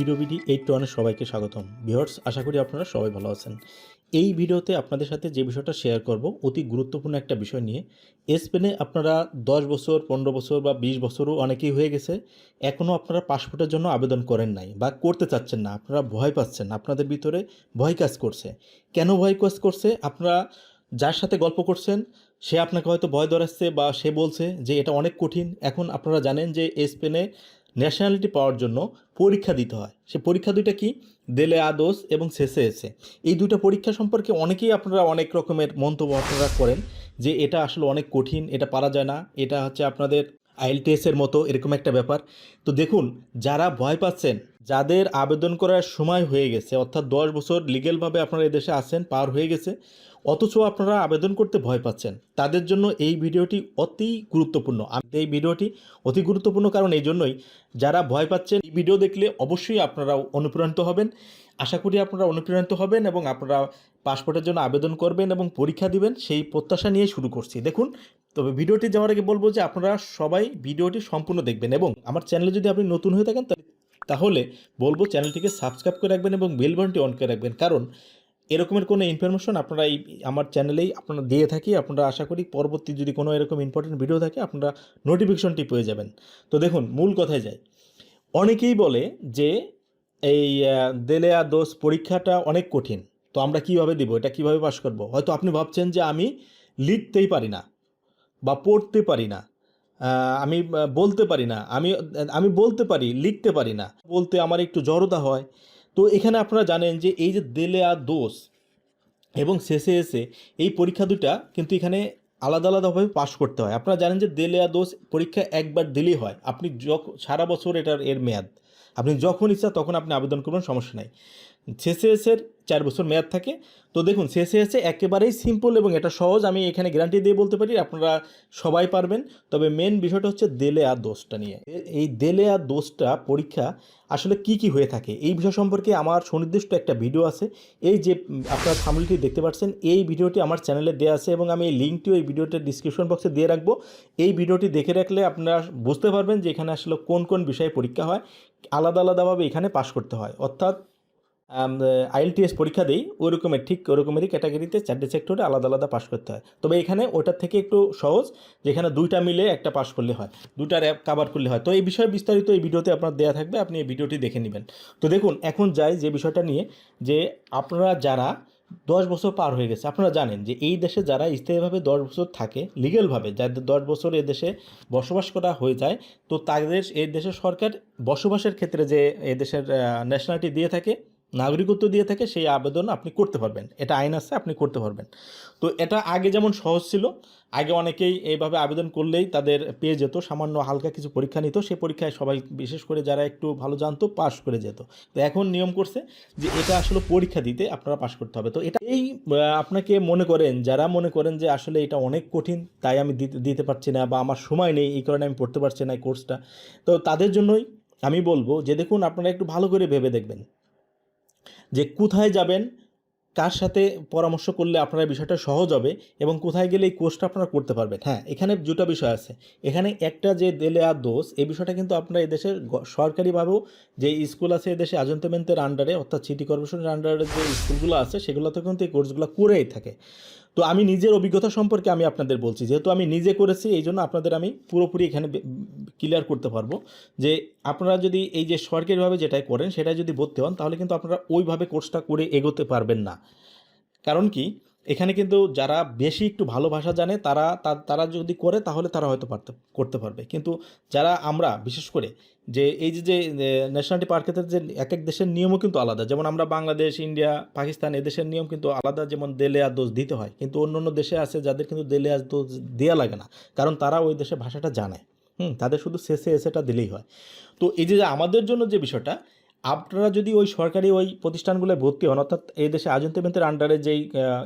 ইরোবিডি eight ওয়ানের সবাইকে স্বাগতম। ভিউয়ার্স, আশা করি আপনারা সবাই ভালো আছেন। এই ভিডিওতে আপনাদের সাথে যে বিষয়টা শেয়ার করব, অতি গুরুত্বপূর্ণ একটা বিষয় নিয়ে। স্পেনে আপনারা দশ বছর, পনেরো বছর বা বিশ বছরও অনেকেই হয়ে গেছে এখনও আপনারা পাসপোর্টের জন্য আবেদন করেন নাই বা করতে চাচ্ছেন না, আপনারা ভয় পাচ্ছেন, আপনাদের ভিতরে ভয় কাজ করছে। কেন ভয় কাজ করছে? আপনারা যার সাথে গল্প করছেন, সে আপনাকে হয়তো ভয় ধরাচ্ছে বা সে বলছে যে এটা অনেক কঠিন। এখন আপনারা জানেন যে স্পেনে ন্যাশনালিটি পাওয়ার জন্য পরীক্ষা দিতে হয়। সে পরীক্ষা দুইটা কি? দেলে আদোস এবং শেষে এসে। এই দুটো পরীক্ষা সম্পর্কে অনেকেই আপনারা অনেক রকমের মন্তব্য আপনারা করেন যে এটা আসলে অনেক কঠিন, এটা পারা যায় না, এটা হচ্ছে আপনাদের আইএলটিএসের মতো এরকম একটা ব্যাপার। তো দেখুন, যারা ভয় পাচ্ছেন, যাদের আবেদন করার সময় হয়ে গেছে, অর্থাৎ দশ বছর লিগেলভাবে আপনারা এদেশে আসেন পার হয়ে গেছে, অথচ আপনারা আবেদন করতে ভয় পাচ্ছেন, তাদের জন্য এই ভিডিওটি অতি গুরুত্বপূর্ণ। এই ভিডিওটি অতি গুরুত্বপূর্ণ কারণ এই জন্যই, যারা ভয় পাচ্ছেন, এই ভিডিও দেখলে অবশ্যই আপনারা অনুপ্রাণিত হবেন। আশা করি আপনারা অনুপ্রাণিত হবেন এবং আপনারা পাসপোর্টের জন্য আবেদন করবেন এবং পরীক্ষা দিবেন, সেই প্রত্যাশা নিয়ে শুরু করছি। দেখুন, তবে ভিডিওটি যাওয়ার আগে বলব যে আপনারা সবাই ভিডিওটি সম্পূর্ণ দেখবেন এবং আমার চ্যানেলে যদি আপনি নতুন হয়ে থাকেন, তাহলে- বলব চ্যানেলটিকে সাবস্ক্রাইব করে রাখবেন এবং বেল অন করে রাখবেন। কারণ এরকমের কোনো ইনফরমেশন আপনারা এই আমার চ্যানেলেই আপনারা দিয়ে থাকি, আপনারা আশা করি পরবর্তী যদি কোনো এরকম ইম্পর্টেন্ট ভিডিও থাকে, আপনারা নোটিফিকেশনটি পেয়ে যাবেন। তো দেখুন, মূল কথায় যাই। অনেকেই বলে যে এই দেলেয়া দোষ পরীক্ষাটা অনেক কঠিন। তো আমরা কীভাবে দিব? এটা কীভাবে পাশ করব? হয়তো আপনি ভাবছেন যে আমি লিখতেই পারি না বা পড়তে পারি না। আমি বলতে পারি না। আমি আমি বলতে পারি, লিখতে পারি না। বলতে আমার একটু জড়তা হয়। তো এখানে আপনারা জানেন যে এই যে দেলেয়া দোষ এবং শেষে এসে এই পরীক্ষা দুটা কিন্তু এখানে আলাদা আলাদাভাবে পাশ করতে হয়। আপনারা জানেন যে দেলেয়া দোষ পরীক্ষা একবার দিলেই হয়। আপনি যখন সারা বছর এটার এর মেয়াদ। আপনি যখন ইচ্ছা তখন আপনি আবেদন করবেন সমস্যা নাই। সিএসএসের চার বছর মেয়াদ থাকে। তো দেখুন সিএসএসে একেবারেই সিম্পল এবং এটা সহজ। আমি এখানে গ্যারান্টি দিয়ে বলতে পারি, আপনারা সবাই পারবেন। তবে মেন বিষয়টা হচ্ছে দেলে আর দোষটা নিয়ে। এই দেলে আর দোষটা পরীক্ষা আসলে কি কি হয়ে থাকে? এই বিষয় সম্পর্কে আমার সুনির্দিষ্ট একটা ভিডিও আছে। এই যে আপনারা থামলিটি দেখতে পাচ্ছেন, এই ভিডিওটি আমার চ্যানেলে দেওয়া আছে এবং আমি এই লিঙ্কটিও এই ভিডিওটির ডিসক্রিপশন বক্সে দিয়ে রাখব। এই ভিডিওটি দেখে রাখলে আপনারা বুঝতে পারবেন যে এখানে আসলে কোন কোন বিষয়ে পরীক্ষা হয়। আলাদা আলাদাভাবে এখানে পাশ করতে হয়। অর্থাৎ আইএলটিএস পরীক্ষা দেই ওই রকমের ঠিক ওই রকমেরই ক্যাটাগরিতে চারটে সেক্টরে আলাদা আলাদা পাশ করতে হয়। তবে এখানে ওটার থেকে একটু সহজ, যেখানে দুইটা মিলে একটা পাশ করলে হয় দুইটার অ্যাপ কাভার করলে হয়। তো এই বিষয়ে বিস্তারিত এই ভিডিওতে আপনার দেওয়া থাকবে, আপনি এই ভিডিওটি দেখে নেবেন। তো দেখুন, এখন যাই যে বিষয়টা নিয়ে, যে আপনারা যারা দশ বছর পার হয়ে গেছে, আপনারা জানেন যে এই দেশে যারা স্থায়ীভাবে দশ বছর থাকে লিগেলভাবে যাদের দশ বছর এ দেশে বসবাস করা হয়ে যায়, তো তাদের এই দেশের সরকার বসবাসের ক্ষেত্রে যে এদেশের ন্যাশনালিটি দিয়ে থাকে নাগরিকত্ব দিয়ে থাকে সেই আবেদন আপনি করতে পারবেন। এটা আইন আছে, আপনি করতে পারবেন। তো এটা আগে যেমন সহজ ছিল, আগে অনেকেই এইভাবে আবেদন করলেই তাদের পেয়ে যেত, সামান্য হালকা কিছু পরীক্ষা নিত, সেই পরীক্ষায় সবাই বিশেষ করে যারা একটু ভালো জানতো পাশ করে যেত। তো এখন নিয়ম করছে যে এটা আসলে পরীক্ষা দিতে আপনারা পাশ করতে হবে। তো এটা এই আপনাকে মনে করেন, যারা মনে করেন যে আসলে এটা অনেক কঠিন, তাই আমি দিতে দিতে পারছি না বা আমার সময় নেই, এই কারণে আমি পড়তে পারছি না এই কোর্সটা। তো তাদের জন্যই আমি বলব যে দেখুন, আপনারা একটু ভালো করে ভেবে দেখবেন। যে কোথায় যাবেন, কার সাথে পরামর্শ করলে আপনারা বিষয়টা সহজ হবে এবং কোথায় গেলে এই কোর্সটা আপনারা করতে পারবেন। হ্যাঁ এখানে দুটো বিষয় আছে। এখানে একটা যে দেলে আর দোষ, এই বিষয়টা কিন্তু আপনারা এদেশের সরকারিভাবেও যে স্কুল আছে এদেশে আজন্তমেন্টের আন্ডারে অর্থাৎ সিটি কর্পোরেশনের আন্ডারে যে স্কুলগুলো আছে সেগুলোতে কিন্তু এই কোর্সগুলো করেই থাকে। তো আমি নিজের অভিজ্ঞতা সম্পর্কে আমি আপনাদের বলছি। যেহেতু আমি নিজে করেছি, এই জন্য আপনাদের আমি পুরোপুরি এখানে ক্লিয়ার করতে পারব যে আপনারা যদি এই যে সরকারিভাবে যেটাই করেন সেটা যদি ভর্তি হন, তাহলে কিন্তু আপনারা ওইভাবে কোর্সটা করে এগোতে পারবেন না। কারণ কি? এখানে কিন্তু যারা বেশি একটু ভালো ভাষা জানে, তারা তারা যদি করে, তাহলে তারা হয়তো পারতে, করতে পারবে। কিন্তু যারা আমরা, বিশেষ করে যে, এই যে যে ন্যাশনালিটি পার্কের যে এক এক দেশের নিয়মও কিন্তু আলাদা। যেমন আমরা বাংলাদেশ, ইন্ডিয়া, পাকিস্তান এদেশের নিয়ম কিন্তু আলাদা। যেমন দেলে আর দোষ দিতে হয়। কিন্তু অন্য অন্য দেশে আছে, যাদের কিন্তু দেলে আর দোষ দেওয়া লাগে না। কারণ তারা ওই দেশের ভাষাটা জানে। হুম, তাদের শুধু শেষে এসেটা দিলেই হয়। তো এই যে, আমাদের জন্য যে বিষয়টা আপনারা যদি ওই সরকারি ওই প্রতিষ্ঠানগুলোয় ভর্তি হন, অর্থাৎ এই দেশে আজন্তেমেন্টের আন্ডারে যেই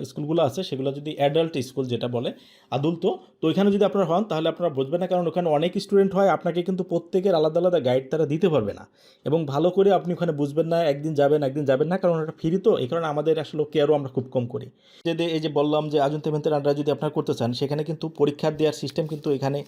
স্কুলগুলো আছে, সেগুলো যদি অ্যাডাল্ট স্কুল যেটা বলে আদুলত তো ওইখানে যদি আপনারা হন, তাহলে আপনারা বুঝবেন না, কারণ ওখানে অনেক স্টুডেন্ট হয়, আপনাকে কিন্তু প্রত্যেকের আলাদা আলাদা গাইড তারা দিতে পারবে না। এবং ভালো করে আপনি ওখানে বুঝবেন না, একদিন যাবেন একদিন যাবেন না, কারণ ওটা ফ্রি তো, এই কারণে আমাদের আসলে কেয়ারও আমরা খুব কম করি। যদি এই যে বললাম যে আজন্তেমেন্টের আন্ডারে যদি আপনারা করতে চান, সেখানে কিন্তু পরীক্ষা দেওয়ার সিস্টেম কিন্তু এখানে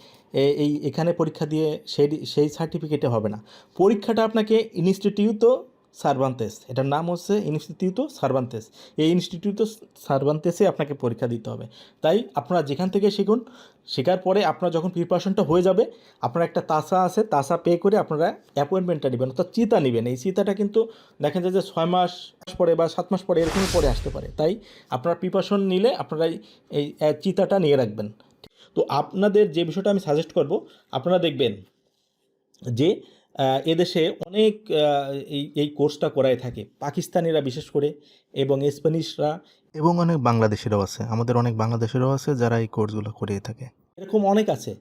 এই এখানে পরীক্ষা দিয়ে সেই সেই সার্টিফিকেটে হবে না। পরীক্ষাটা আপনাকে ইনস্টিটিউট ইনস্টিটিউটো সার্ভান্তেস এটার নাম হচ্ছে ইনস্টিটিউটো সার্ভান্তেস এই ইনস্টিটিউটো সার্ভান্তেসে আপনাকে পরীক্ষা দিতে হবে। তাই আপনারা যেখান থেকে শিখুন, শেখার পরে আপনার যখন প্রিপারেশনটা হয়ে যাবে, আপনার একটা তাসা আছে, তাসা পে করে আপনারা অ্যাপয়েন্টমেন্টটা নেবেন, অর্থাৎ চিতা নেবেন। এই চিতাটা কিন্তু দেখা যায় যে ছয় মাস পরে বা সাত মাস পরে এরকমই পরে আসতে পারে। তাই আপনার প্রিপারেশন নিলে আপনারা এই- চিতাটা নিয়ে রাখবেন। তো আপনাদের যে বিষয়টা আমি সাজেস্ট করব, আপনারা দেখবেন যে এদেশে অনেক এই এই কোর্সটা করায় থাকে। পাকিস্তানিরা বিশেষ করে এবং স্প্যানিশরা। এবং অনেক বাংলাদেশেরও আছে। আমাদের অনেক বাংলাদেশেরও আছে যারা এই কোর্সগুলো করিয়ে থাকে। এরকম অনেক আছে।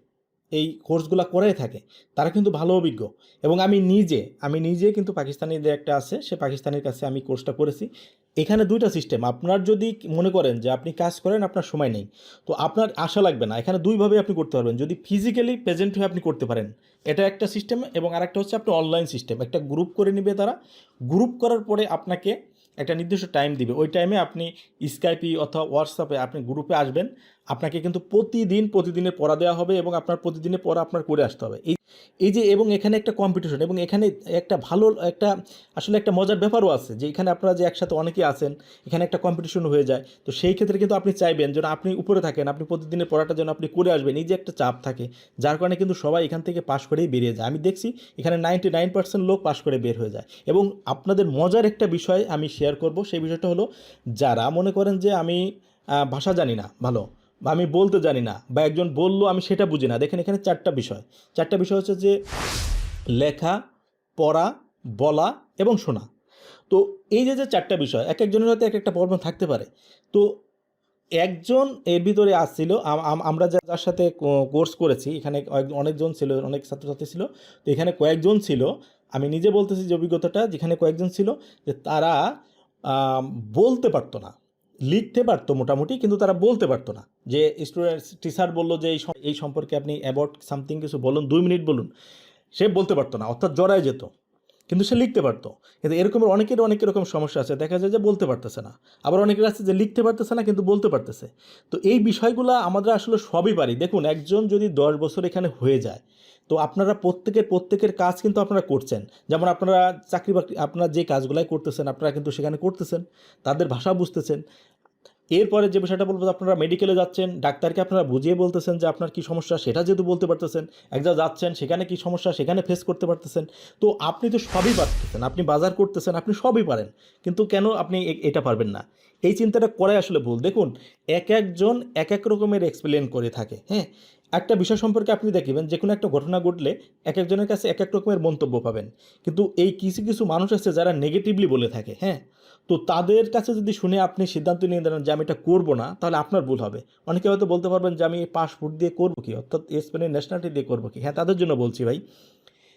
এই কোর্সগুলো করাই থাকে। তারা কিন্তু ভালো অভিজ্ঞ। এবং আমি নিজে আমি নিজে কিন্তু পাকিস্তানিদের একটা আছে সে পাকিস্তানের কাছে আমি কোর্সটা করেছি। এখানে দুইটা সিস্টেম আপনার যদি মনে করেন যে আপনি কাজ করেন আপনার সময় নেই। তো আপনার আশা লাগবে না। এখানে দুইভাবে আপনি করতে পারবেন। যদি ফিজিক্যালি প্রেজেন্ট হয়ে আপনি করতে পারেন। এটা একটা সিস্টেম এবং আরেকটা হচ্ছে আপনি অনলাইন সিস্টেম একটা গ্রুপ করে নেবে তারা। গ্রুপ করার পরে আপনাকে একটা নির্দিষ্ট টাইম দিবে। ওই টাইমে আপনি স্কাইপি অথবা হোয়াটসঅ্যাপে আপনি গ্রুপে আসবেন। আপনাকে কিন্তু প্রতিদিন, প্রতিদিনের পড়া দেওয়া হবে এবং আপনার প্রতিদিনের পড়া আপনার করে আসতে হবে। এই এই যে এবং এখানে একটা কম্পিটিশন এবং এখানে একটা ভালো, একটা, আসলে একটা মজার ব্যাপারও আছে যে এখানে আপনারা যে একসাথে অনেকেই আছেন, এখানে একটা কম্পিটিশন হয়ে যায়। তো সেই ক্ষেত্রে কিন্তু আপনি চাইবেন যেন আপনি উপরে থাকেন, আপনি প্রতিদিনের পড়াটা যেন আপনি করে আসবেন। এই যে একটা চাপ থাকে, যার কারণে কিন্তু সবাই এখান থেকে পাশ করেই বেরিয়ে যায়। আমি দেখছি এখানে নাইনটি নাইন পার্সেন্ট লোক পাশ করে বের হয়ে যায় এবং আপনাদের মজার একটা বিষয় আমি শেয়ার করব, সেই বিষয়টা হলো যারা মনে করেন যে আমি ভাষা জানি না, ভালো বা আমি বলতে জানি না, বা একজন বলল আমি সেটা বুঝি না। দেখেন এখানে চারটা বিষয়। চারটা বিষয় হচ্ছে যে লেখা, পড়া, বলা এবং শোনা। তো এই যে যে চারটা বিষয়, এক একজনের হয়তো এক একটা প্রবলেম থাকতে পারে। তো একজন এর ভিতরে আসছিল, আম- আম- আমরা যার সাথে কোর্স করেছি, এখানে অনেকজন ছিল, অনেক ছাত্রছাত্রী ছিল। তো এখানে কয়েকজন ছিল, আমি নিজে বলতেছি যে অভিজ্ঞতাটা, যেখানে কয়েকজন ছিল যে তারা বলতে পারতো না। লিখতে পারতো মোটামুটি, কিন্তু তারা বলতে পারতো না। যে স্টুডেন্ট টিচার বলল যে এই সম- এই সম্পর্কে আপনি অ্যাবাউট সামথিং কিছু বলুন, দুই মিনিট বলুন। সে বলতে পারতো না, অর্থাৎ জড়ায় যেত। কিন্তু সে লিখতে পারতো। কিন্তু এরকমের অনেকের অনেক রকম সমস্যা আছে, দেখা যায় যে বলতে পারতেছে না। আবার অনেকের আছে যে লিখতে পারতেছে না, কিন্তু বলতে পারতেছে। তো এই বিষয়গুলো আমরা আসলে সবই পারি। দেখুন, একজন যদি দশ বছর এখানে হয়ে যায়, তো আপনারা প্রত্যেকের প্রত্যেকের কাজ কিন্তু আপনারা করছেন। যেমন আপনারা চাকরি বাকরি আপনারা যে কাজগুলাই করতেছেন, আপনারা কিন্তু সেখানে করতেছেন। তাদের ভাষা বুঝতেছেন। এরপরে যে বিষয়টা বলব, আপনারা মেডিকেলে যাচ্ছেন, ডাক্তারকে আপনারা বুঝিয়ে বলতেছেন যে আপনার কি সমস্যা, সেটা যেহেতু বলতে পারতেছেন এক জায়গায় যাচ্ছেন, সেখানে কি সমস্যা, সেখানে ফেস করতে পারতেছেন, তো আপনি তো সবই পারতেছেন, আপনি বাজার করতেছেন, আপনি সবই পারেন, কিন্তু কেন আপনি এটা পারবেন না? এই চিন্তাটা করাই আসলে ভুল। দেখুন, এক একজন এক এক রকমের এক্সপ্লেন করে থাকে হ্যাঁ? একটা বিষয় সম্পর্কে আপনি দেখবেন যে কোনো একটা ঘটনা ঘটলে এক একজনের কাছে এক এক রকমের মন্তব্য পাবেন, কিন্তু এই কিছু কিছু মানুষ আছে যারা নেগেটিভলি বলে থাকে হ্যাঁ? তো তাদের কাছে যদি শুনে আপনি সিদ্ধান্ত নিয়ে দেন যে আমি এটা করব না, তাহলে আপনার ভুল হবে। অনেকে হয়তো বলতে পারবেন যে আমি পাসপোর্ট দিয়ে করব কি? অর্থাৎ স্পেনের ন্যাশনালিটি দিয়ে করব কি? হ্যাঁ তাদের জন্য বলছি ভাই।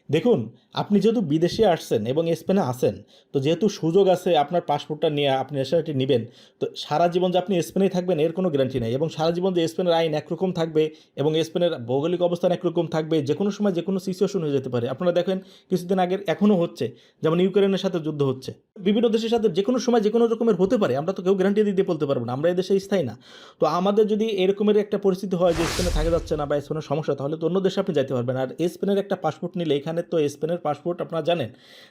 দেখুন, আপনি যেহেতু বিদেশে আসছেন এবং স্পেনে আসেন তো যেহেতু সুযোগ আছে আপনার পাসপোর্টটা নিয়ে আপনি ন্যাশনালিটি নেবেন, তো সারা জীবন যে আপনি স্পেনেই থাকবেন, এর কোনো গ্যারান্টি নেই এবং সারা জীবন যে স্পেনের আইন একরকম থাকবে এবং স্পেনের ভৌগোলিক অবস্থান একরকম থাকবে, যে কোনো সময় যে কোনো সিচুয়েশন হয়ে যেতে পারে। আপনারা দেখেন, কিছুদিন আগের এখনও হচ্ছে, যেমন ইউক্রেনের সাথে যুদ্ধ হচ্ছে। বিভিন্ন দেশের সাথে যে কোনো সময় যে কোনো রকমের হতে পারে, আমরা তো কেউ গ্যারান্টি দিয়ে বলতে পারব না, আমরা এই দেশে স্থায়ী না। তো আমাদের যদি এরকমের একটা পরিস্থিতি হয় যে স্পেনে থাকা যাচ্ছে না বা স্পেনের সমস্যা, তাহলে তো অন্য দেশে আপনি যাইতে পারবেন। আর স্পেনের একটা পাসপোর্ট নিলে এখানে তো স্পেনের পাসপোর্ট আপনারা জানেন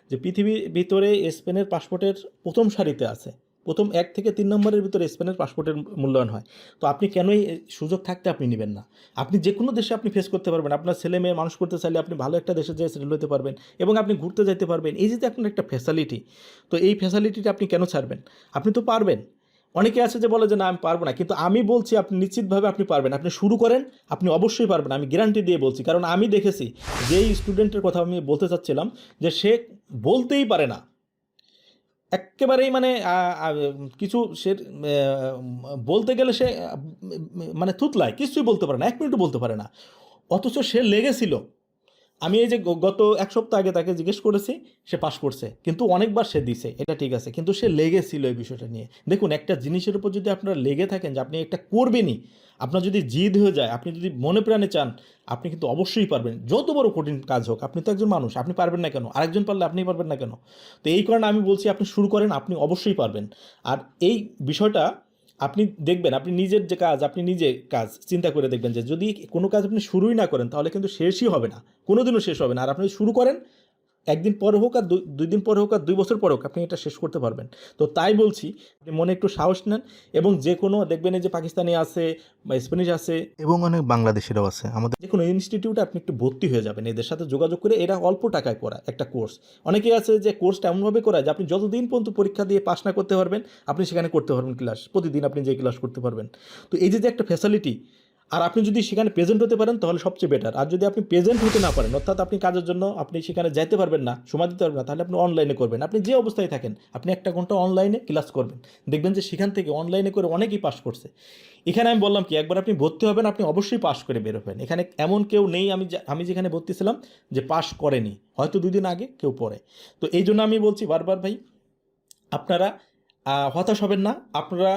যে পৃথিবীর ভিতরে স্পেনের পাসপোর্টের প্রথম সারিতে আছে। প্রথম এক থেকে তিন নম্বরের ভিতরে স্পেনের পাসপোর্টের মূল্যায়ন হয়। তো আপনি কেনই সুযোগ থাকতে আপনি নেবেন না? আপনি যে কোনো দেশে আপনি ফেস করতে পারবেন। আপনার ছেলে মেয়ে, মানুষ করতে চাইলে আপনি ভালো একটা দেশে যেয়ে সেটেল হতে পারবেন এবং আপনি ঘুরতে যেতে পারবেন। এই যে আপনার একটা ফ্যাসিলিটি তো এই ফ্যাসিলিটিটা আপনি কেন ছাড়বেন? আপনি তো পারবেন। অনেকে আছে যে বলে যে, না, আমি পারব না। কিন্তু আমি বলছি, আপনি নিশ্চিতভাবে আপনি পারবেন। আপনি শুরু করেন, আপনি অবশ্যই পারবেন। আমি গ্যারান্টি দিয়ে বলছি। কারণ আমি দেখেছি, যেই স্টুডেন্টের কথা আমি বলতে চাচ্ছিলাম, যে সে বলতেই পারে না। একেবারেই মানে কিছু সে বলতে গেলে সে মানে থুতলায়, কিছুই বলতে পারে না, এক মিনিটও বলতে পারে না। অথচ সে লেগেছিল। আমি এই যে গত এক সপ্তাহ আগে তাকে জিজ্ঞেস করেছি, সে পাশ করছে। কিন্তু অনেকবার সে দিছে, এটা ঠিক আছে। কিন্তু সে লেগেছিল এই বিষয়টা নিয়ে। দেখুন, একটা জিনিসের উপর যদি আপনারা লেগে থাকেন যে আপনি একটা করবেনই, আপনার যদি জিদ হয়ে যায়, আপনি যদি মনে প্রাণে চান, আপনি কিন্তু অবশ্যই পারবেন। যত বড় কঠিন কাজ হোক, আপনি তো একজন মানুষ, আপনি পারবেন না কেন? আরেকজন পারলে আপনি পারবেন না কেন? তো এই কারণে আমি বলছি, আপনি শুরু করেন, আপনি অবশ্যই পারবেন। আর এই বিষয়টা আপনি দেখবেন, আপনি নিজের যে কাজ, আপনি নিজে কাজ চিন্তা করে দেখবেন যে যদি কোনো কাজ আপনি শুরুই না করেন, তাহলে কিন্তু শেষই হবে না। কোনোদিনও শেষ হবে না। আর আপনি শুরু করেন একদিন পরে হোক আর দুই- দিন পরে হোক আর দুই বছর পরে হোক আপনি এটা শেষ করতে পারবেন। তো তাই বলছি মনে একটু সাহস নেন এবং যে কোনো দেখবেন এই যে পাকিস্তানি আছে বা স্প্যানিশ আছে এবং অনেক বাংলাদেশিরাও আছে। আমাদের যে কোনো ইনস্টিটিউটে আপনি একটু ভর্তি হয়ে যাবেন এদের সাথে যোগাযোগ করে এরা অল্প টাকায় করা একটা কোর্স অনেকে আছে যে কোর্সটা এমনভাবে করা যে আপনি যতদিন পর্যন্ত পরীক্ষা দিয়ে পাস না করতে পারবেন আপনি সেখানে করতে পারবেন ক্লাস প্রতিদিন আপনি যে ক্লাস করতে পারবেন। তো এই যে যে একটা ফ্যাসিলিটি আর আপনি যদি সেখানে প্রেজেন্ট হতে পারেন, তাহলে সবচেয়ে বেটার আর যদি আপনি প্রেজেন্ট হতে না পারেন, অর্থাৎ আপনি কাজের জন্য আপনি সেখানে যাইতে পারবেন না, সময় দিতে পারবেন না, তাহলে আপনি অনলাইনে করবেন। আপনি যে অবস্থায় থাকেন, আপনি একটা ঘণ্টা অনলাইনে ক্লাস করবেন। দেখবেন যে সেখান থেকে অনলাইনে করে অনেকেই পাস করছে। এখানে আমি বললাম কি, একবার আপনি ভর্তি হবেন, আপনি অবশ্যই পাস করে বের হবেন। এখানে এমন কেউ নেই, আমি আমি যেখানে ভর্তি ছিলাম, যে পাস করেনি। হয়তো দুই দিন আগে কেউ পড়ে। তো এই জন্য আমি বলছি বারবার ভাই, আপনারা হতাশ হবেন না। আপনারা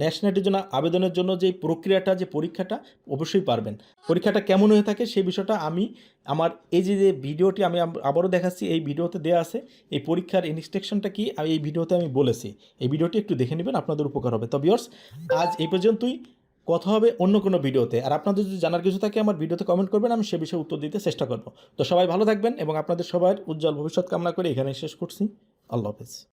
ন্যাশনালিটির জন্য আবেদনের জন্য যে প্রক্রিয়াটা, যে পরীক্ষাটা, অবশ্যই পারবেন। পরীক্ষাটা কেমন হয়ে থাকে সেই বিষয়টা আমি, আমার এই যে যে ভিডিওটি আমি আবারও দেখাচ্ছি, এই ভিডিওতে দেওয়া আছে, এই পরীক্ষার ইনস্ট্রাকশনটা কি, আমি এই ভিডিওতে আমি বলেছি। এই ভিডিওটি একটু দেখে নেবেন, আপনাদের উপকার হবে। তো বিয়ার্স আজ এই পর্যন্তই। কথা হবে অন্য কোনো ভিডিওতে। আর আপনাদের যদি জানার কিছু থাকে, আমার ভিডিওতে কমেন্ট করবেন, আমি সে বিষয়ে উত্তর দিতে চেষ্টা করব। তো সবাই ভালো থাকবেন এবং আপনাদের সবার উজ্জ্বল ভবিষ্যৎ কামনা করে এখানে শেষ করছি। আল্লাহ হাফেজ।